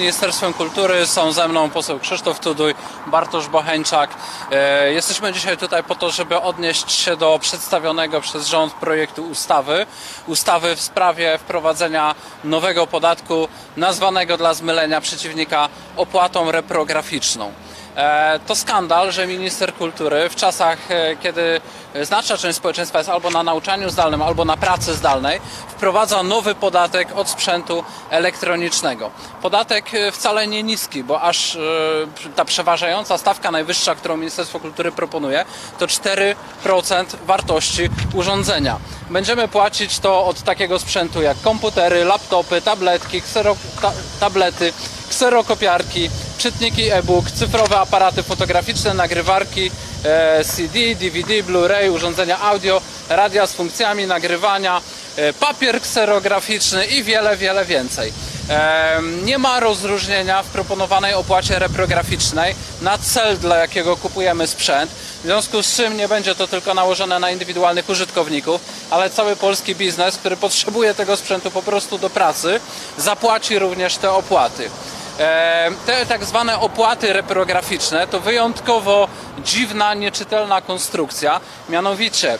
Ministerstwem Kultury. Są ze mną poseł Krzysztof Tuduj, Bartosz Bocheńczak. E, Jesteśmy dzisiaj tutaj po to, żeby odnieść się do przedstawionego przez rząd projektu ustawy. Ustawy w sprawie wprowadzenia nowego podatku nazwanego dla zmylenia przeciwnika opłatą reprograficzną. E, To skandal, że minister kultury w czasach, e, kiedy znaczna część społeczeństwa jest albo na nauczaniu zdalnym, albo na pracy zdalnej, wprowadza nowy podatek od sprzętu elektronicznego. Podatek e, wcale nie niski, bo aż ta przeważająca stawka najwyższa, którą Ministerstwo Kultury proponuje, to 4% wartości urządzenia. Będziemy płacić to od takiego sprzętu jak komputery, laptopy, tabletki, ksero, ta, tablety, kserokopiarki, czytniki e-book, cyfrowe aparaty fotograficzne, nagrywarki, e, CD, DVD, Blu-ray, urządzenia audio, radia z funkcjami nagrywania, e, papier kserograficzny i wiele, wiele więcej. E, Nie ma rozróżnienia w proponowanej opłacie reprograficznej na cel, dla jakiego kupujemy sprzęt. W związku z czym nie będzie to tylko nałożone na indywidualnych użytkowników, ale cały polski biznes, który potrzebuje tego sprzętu po prostu do pracy, zapłaci również te opłaty. E, Te tak zwane opłaty reprograficzne to wyjątkowo dziwna, nieczytelna konstrukcja. Mianowicie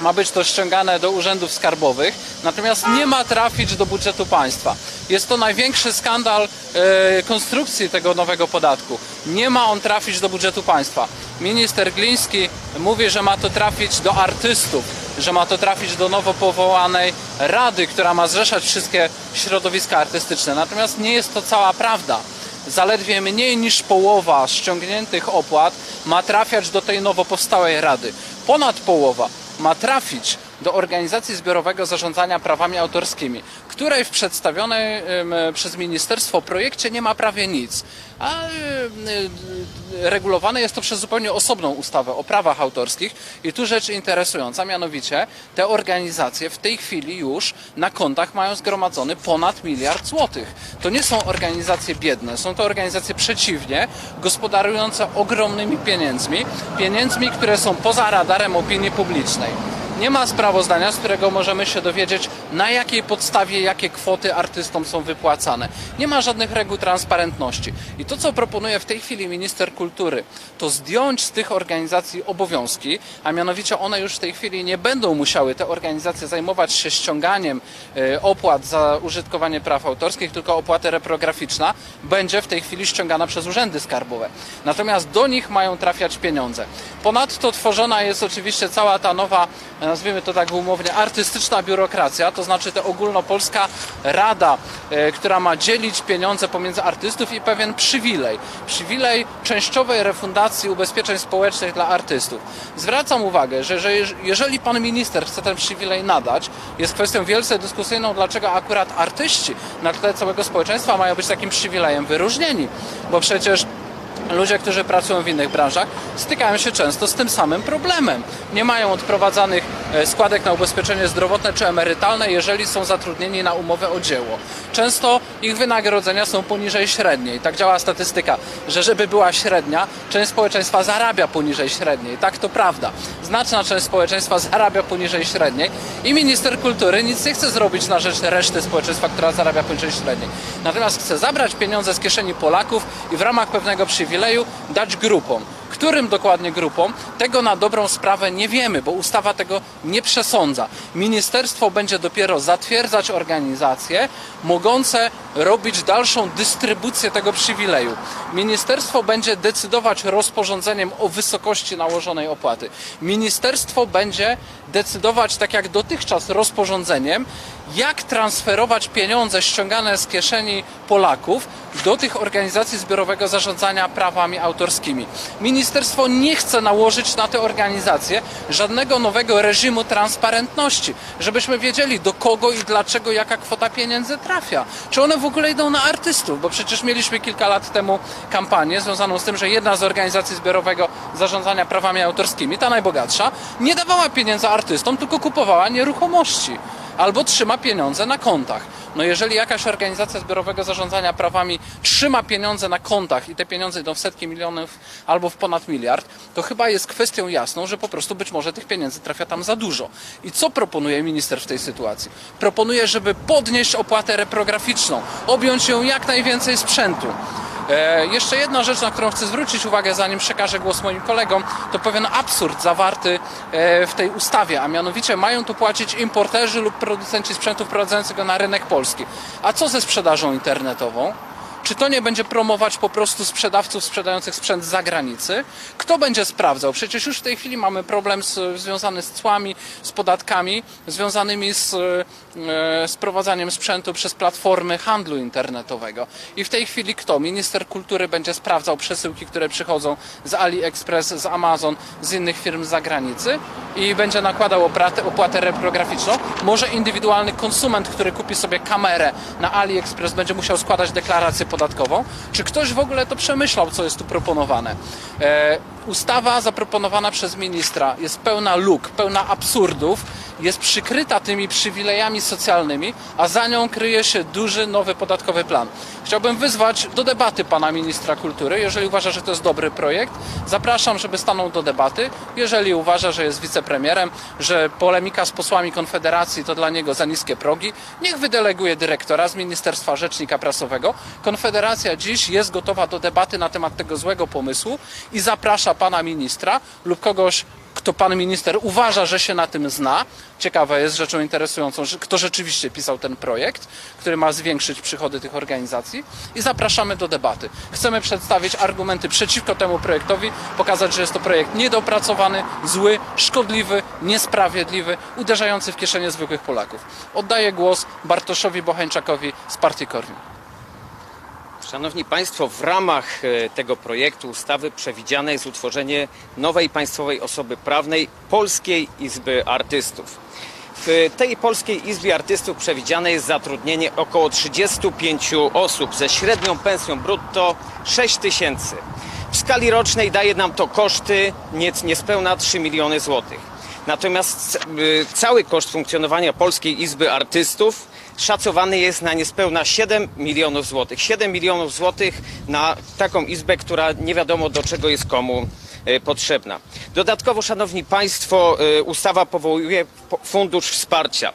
ma być to ściągane do urzędów skarbowych, natomiast nie ma trafić do budżetu państwa. Jest to największy skandal e, konstrukcji tego nowego podatku. Nie ma on trafić do budżetu państwa. Minister Gliński mówi, że ma to trafić do artystów, że ma to trafić do nowo powołanej rady, która ma zrzeszać wszystkie środowiska artystyczne. Natomiast nie jest to cała prawda zaledwie mniej niż połowa ściągniętych opłat ma trafiać do tej nowo powstałej rady. Ponad połowa ma trafić do organizacji zbiorowego zarządzania prawami autorskimi, której w przedstawionej em, przez ministerstwo projekcie nie ma prawie nic. A regulowane jest to przez zupełnie osobną ustawę o prawach autorskich i tu rzecz interesująca, mianowicie te organizacje w tej chwili już na kontach mają zgromadzony ponad miliard złotych. To nie są organizacje biedne, są to organizacje przeciwnie, gospodarujące ogromnymi pieniędzmi, pieniędzmi, które są poza radarem opinii publicznej. Nie ma sprawozdania, z którego możemy się dowiedzieć, na jakiej podstawie jakie kwoty artystom są wypłacane. Nie ma żadnych reguł transparentności. I to, co proponuje w tej chwili minister kultury, to zdjąć z tych organizacji obowiązki, a mianowicie one już w tej chwili nie będą musiały te organizacje zajmować się ściąganiem e, opłat za użytkowanie praw autorskich, tylko opłata reprograficzna będzie w tej chwili ściągana przez urzędy skarbowe. Natomiast do nich mają trafiać pieniądze. Ponadto tworzona jest oczywiście cała ta nowa, nazwijmy to tak umownie, artystyczna biurokracja, to znaczy ta ogólnopolska rada, e, która ma dzielić pieniądze pomiędzy artystów i pewien przywilej. Przywilej częściowej refundacji ubezpieczeń społecznych dla artystów. Zwracam uwagę, że, że jeż- jeżeli pan minister chce ten przywilej nadać, jest kwestią wielce dyskusyjną, dlaczego akurat artyści na tle całego społeczeństwa mają być takim przywilejem wyróżnieni. Bo przecież ludzie, którzy pracują w innych branżach, stykają się często z tym samym problemem. Nie mają odprowadzanych składek na ubezpieczenie zdrowotne czy emerytalne, jeżeli są zatrudnieni na umowę o dzieło. Często ich wynagrodzenia są poniżej średniej. Tak działa statystyka, że żeby była średnia, część społeczeństwa zarabia poniżej średniej. Tak to prawda. Znaczna część społeczeństwa zarabia poniżej średniej i minister kultury nic nie chce zrobić na rzecz reszty społeczeństwa, która zarabia poniżej średniej. Natomiast chce zabrać pieniądze z kieszeni Polaków i w ramach pewnego przywileju dać grupom. Którym dokładnie grupom? Tego na dobrą sprawę nie wiemy, bo ustawa tego nie przesądza. Ministerstwo będzie dopiero zatwierdzać organizacje mogące robić dalszą dystrybucję tego przywileju. Ministerstwo będzie decydować rozporządzeniem o wysokości nałożonej opłaty. Ministerstwo będzie decydować, tak jak dotychczas, rozporządzeniem, jak transferować pieniądze ściągane z kieszeni Polaków do tych organizacji zbiorowego zarządzania prawami autorskimi. Ministerstwo nie chce nałożyć na te organizacje żadnego nowego reżimu transparentności, żebyśmy wiedzieli do kogo i dlaczego jaka kwota pieniędzy trafia. Czy one w ogóle idą na artystów, bo przecież mieliśmy kilka lat temu kampanię związaną z tym, że jedna z organizacji zbiorowego zarządzania prawami autorskimi, ta najbogatsza, nie dawała pieniędzy artystom, tylko kupowała nieruchomości. Albo trzyma pieniądze na kontach. No jeżeli jakaś organizacja zbiorowego zarządzania prawami trzyma pieniądze na kontach i te pieniądze idą w setki milionów albo w ponad miliard, to chyba jest kwestią jasną, że po prostu być może tych pieniędzy trafia tam za dużo. I co proponuje minister w tej sytuacji? Proponuje, żeby podnieść opłatę reprograficzną, objąć ją jak najwięcej sprzętu. E, jeszcze jedna rzecz, na którą chcę zwrócić uwagę, zanim przekażę głos moim kolegom, to pewien absurd zawarty e, w tej ustawie, a mianowicie mają tu płacić importerzy lub producenci sprzętu wprowadzających go na rynek polski. A co ze sprzedażą internetową? Czy to nie będzie promować po prostu sprzedawców sprzedających sprzęt z zagranicy? Kto będzie sprawdzał? Przecież już w tej chwili mamy problem z, związany z cłami, z podatkami, związanymi z e, sprowadzaniem sprzętu przez platformy handlu internetowego. I w tej chwili kto? Minister kultury będzie sprawdzał przesyłki, które przychodzą z AliExpress, z Amazon, z innych firm z zagranicy i będzie nakładał opłatę, opłatę reprograficzną. Może indywidualny konsument, który kupi sobie kamerę na AliExpress będzie musiał składać deklarację podatkową. Czy ktoś w ogóle to przemyślał, co jest tu proponowane? E, ustawa zaproponowana przez ministra jest pełna luk, pełna absurdów, jest przykryta tymi przywilejami socjalnymi, a za nią kryje się duży nowy podatkowy plan. Chciałbym wyzwać do debaty pana ministra kultury. Jeżeli uważa, że to jest dobry projekt, zapraszam, żeby stanął do debaty. Jeżeli uważa, że jest wicepremierem, że polemika z posłami Konfederacji to dla niego za niskie progi, niech wydeleguje dyrektora z Ministerstwa Rzecznika Prasowego. Konfederacja dziś jest gotowa do debaty na temat tego złego pomysłu i zaprasza pana ministra lub kogoś, kto pan minister uważa, że się na tym zna. Ciekawe jest rzeczą interesującą, kto rzeczywiście pisał ten projekt, który ma zwiększyć przychody tych organizacji i zapraszamy do debaty. Chcemy przedstawić argumenty przeciwko temu projektowi, pokazać, że jest to projekt niedopracowany, zły, szkodliwy, niesprawiedliwy, uderzający w kieszenie zwykłych Polaków. Oddaję głos Bartoszowi Bocheńczakowi z partii Korwin. Szanowni Państwo, w ramach e, tego projektu ustawy przewidziane jest utworzenie nowej państwowej osoby prawnej Polskiej Izby Artystów. W tej Polskiej Izbie Artystów przewidziane jest zatrudnienie około 35 osób ze średnią pensją brutto 6 tysięcy. W skali rocznej daje nam to koszty nie- niespełna 3 miliony złotych. Natomiast y, cały koszt funkcjonowania Polskiej Izby Artystów szacowany jest na niespełna 7 milionów złotych. 7 milionów złotych na taką izbę, która nie wiadomo do czego jest komu y, potrzebna. Dodatkowo, Szanowni Państwo, y, ustawa powołuje po- Fundusz Wsparcia.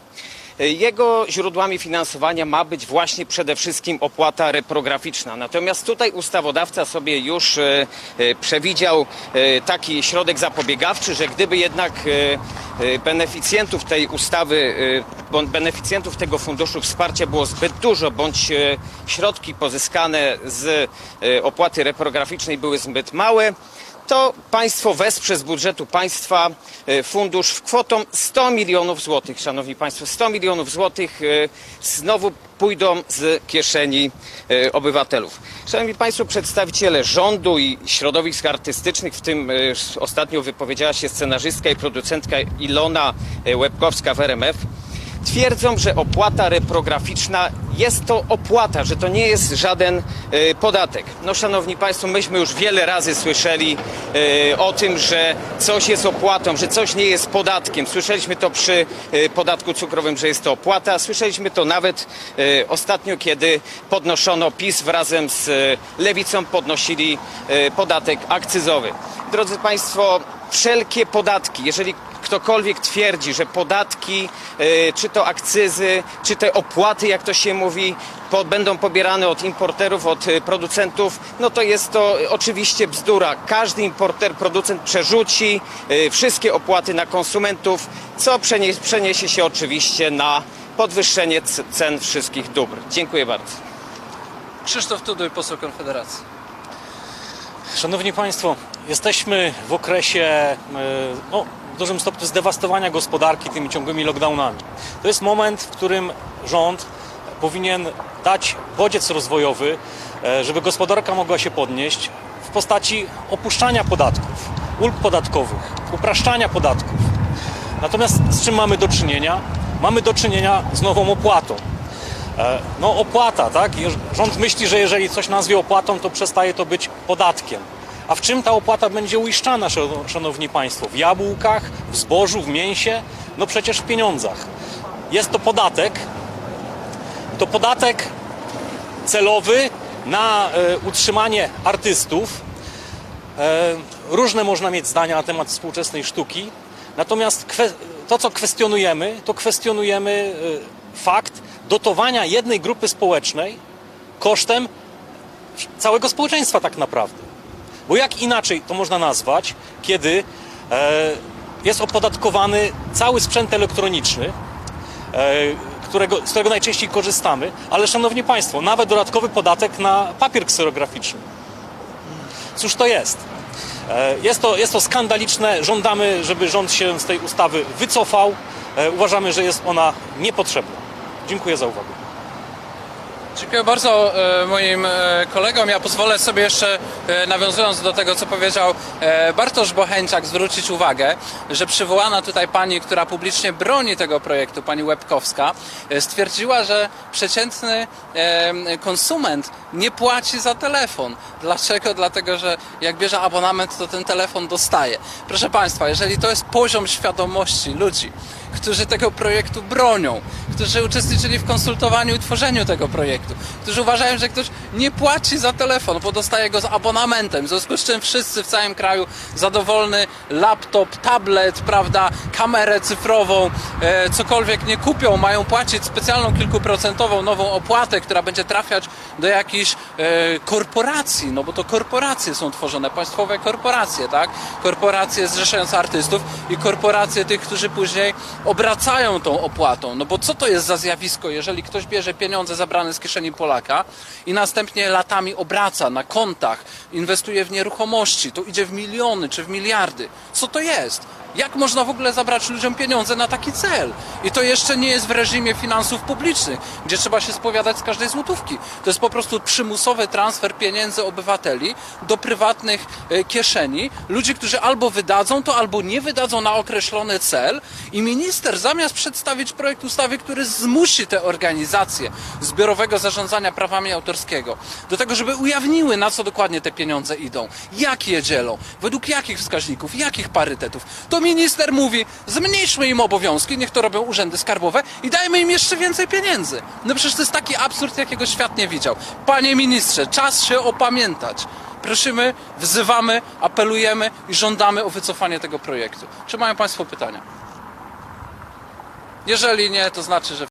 Jego źródłami finansowania ma być właśnie przede wszystkim opłata reprograficzna. Natomiast tutaj ustawodawca sobie już e, e, przewidział e, taki środek zapobiegawczy, że gdyby jednak beneficjentów tej ustawy, beneficjentów tego funduszu wsparcia było zbyt dużo, bądź środki pozyskane z opłaty reprograficznej były zbyt małe, to państwo wesprze z budżetu państwa e, fundusz w kwotą 100 milionów złotych, szanowni państwo. 100 milionów złotych e, znowu pójdą z kieszeni e, obywatelów. Szanowni państwo, przedstawiciele rządu i środowisk artystycznych, w tym ostatnio wypowiedziała się scenarzystka i producentka Ilona Łebkowska w RMF, twierdzą, że opłata reprograficzna jest to opłata, że to nie jest żaden e, podatek. No szanowni państwo, myśmy już wiele razy słyszeli e, o tym, że coś jest opłatą, że coś nie jest podatkiem. Słyszeliśmy to przy e, podatku cukrowym, że jest to opłata. Słyszeliśmy to nawet ostatnio, kiedy podnoszono PiS razem z Lewicą podnosili podatek akcyzowy. Drodzy państwo, wszelkie podatki, jeżeli ktokolwiek twierdzi, że podatki, e, czy to akcyzy, czy te opłaty, jak to się mówi, będą pobierane od importerów, od e, producentów, no to jest to oczywiście bzdura. Każdy importer, producent przerzuci e, wszystkie opłaty na konsumentów, co przeniesie, się oczywiście na podwyższenie cen wszystkich dóbr. Dziękuję bardzo. Krzysztof Tuduj, poseł Konfederacji. Szanowni Państwo, jesteśmy w okresie no, w dużym stopniu zdewastowania gospodarki tymi ciągłymi lockdownami. To jest moment, w którym rząd powinien dać bodziec rozwojowy, e, żeby gospodarka mogła się podnieść w postaci opuszczania podatków, ulg podatkowych, upraszczania podatków. Natomiast z czym mamy do czynienia? Mamy do czynienia z nową opłatą. E, No opłata, tak? Rząd myśli, że jeżeli coś nazwie opłatą, to przestaje to być podatkiem. A w czym ta opłata będzie uiszczana, szano- szanowni państwo? W jabłkach, w zbożu, w mięsie? No przecież w pieniądzach. jest to podatek. To podatek celowy na e, utrzymanie artystów. E, różne można mieć zdania na temat współczesnej sztuki. Natomiast to, co kwestionujemy, to kwestionujemy e, fakt dotowania jednej grupy społecznej kosztem całego społeczeństwa tak naprawdę. Bo jak inaczej to można nazwać, kiedy e, jest opodatkowany cały sprzęt elektroniczny, e, którego, z którego najczęściej korzystamy, ale szanowni Państwo, nawet dodatkowy podatek na papier kserograficzny. Cóż to jest? E, Jest to, jest to skandaliczne. Żądamy, żeby rząd się z tej ustawy wycofał. E, Uważamy, że jest ona niepotrzebna. Dziękuję za uwagę. Dziękuję bardzo e, moim e, kolegom. Ja pozwolę sobie jeszcze, e, nawiązując do tego, co powiedział Bartosz Bocheńczak, zwrócić uwagę, że przywołana tutaj pani, która publicznie broni tego projektu, pani Łebkowska, stwierdziła, że przeciętny konsument nie płaci za telefon. Dlaczego? Dlatego, że jak bierze abonament, to ten telefon dostaje. Proszę Państwa, jeżeli to jest poziom świadomości ludzi, którzy tego projektu bronią, którzy uczestniczyli w konsultowaniu i tworzeniu tego projektu, którzy uważają, że ktoś nie płaci za telefon, bo dostaje go z abonamentem, w związku z czym wszyscy w całym kraju zadowolny laptop, tablet, prawda, kamerę cyfrową, e, cokolwiek nie kupią, mają płacić specjalną kilkuprocentową nową opłatę, która będzie trafiać do jakichś e, korporacji, no bo to korporacje są tworzone, państwowe korporacje, tak? Korporacje zrzeszające artystów i korporacje tych, którzy później obracają tą opłatą. No bo co to jest za zjawisko, jeżeli ktoś bierze pieniądze zabrane z kieszeni Polaka i następnie latami obraca na kontach, inwestuje w nieruchomości, to idzie w miliony czy w miliardy. Co to jest? Jak można w ogóle zabrać ludziom pieniądze na taki cel? I to jeszcze nie jest w reżimie finansów publicznych, gdzie trzeba się spowiadać z każdej złotówki. To jest po prostu przymusowy transfer pieniędzy obywateli do prywatnych e, kieszeni. Ludzi, którzy albo wydadzą to, albo nie wydadzą na określony cel. I minister zamiast przedstawić projekt ustawy, który zmusi te organizacje zbiorowego zarządzania prawami autorskiego do tego, żeby ujawniły, na co dokładnie te pieniądze idą, jak je dzielą, według jakich wskaźników, jakich parytetów, to minister mówi, zmniejszmy im obowiązki, niech to robią urzędy skarbowe i dajmy im jeszcze więcej pieniędzy. No przecież to jest taki absurd, jakiego świat nie widział. Panie ministrze, czas się opamiętać. Prosimy, wzywamy, apelujemy i żądamy o wycofanie tego projektu. Czy mają Państwo pytania? Jeżeli nie, to znaczy, że